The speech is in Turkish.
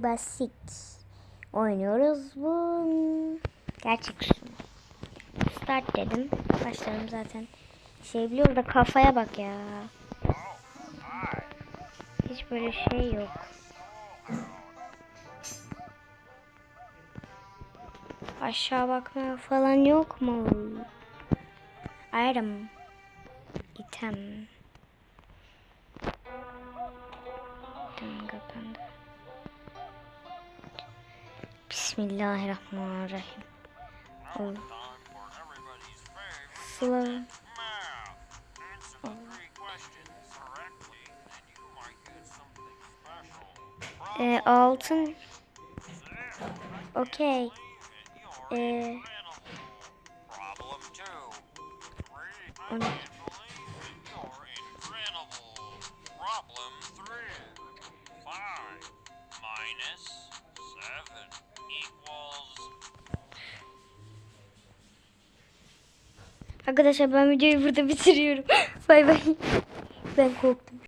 şey basit. Oynuyoruz bu gerçek sunucu. Start dedim. Başlarım zaten. Şey biliyorum da kafaya bak ya. Hiç böyle şey yok. Aşağı bakma falan yok mu? Item. Item. Special. Ee, altın. Okey. You're Ee. Problem three. Five minus seven equals Arkadaşlar ben videoyu burada bitiriyorum. bay bay. Ben korktum.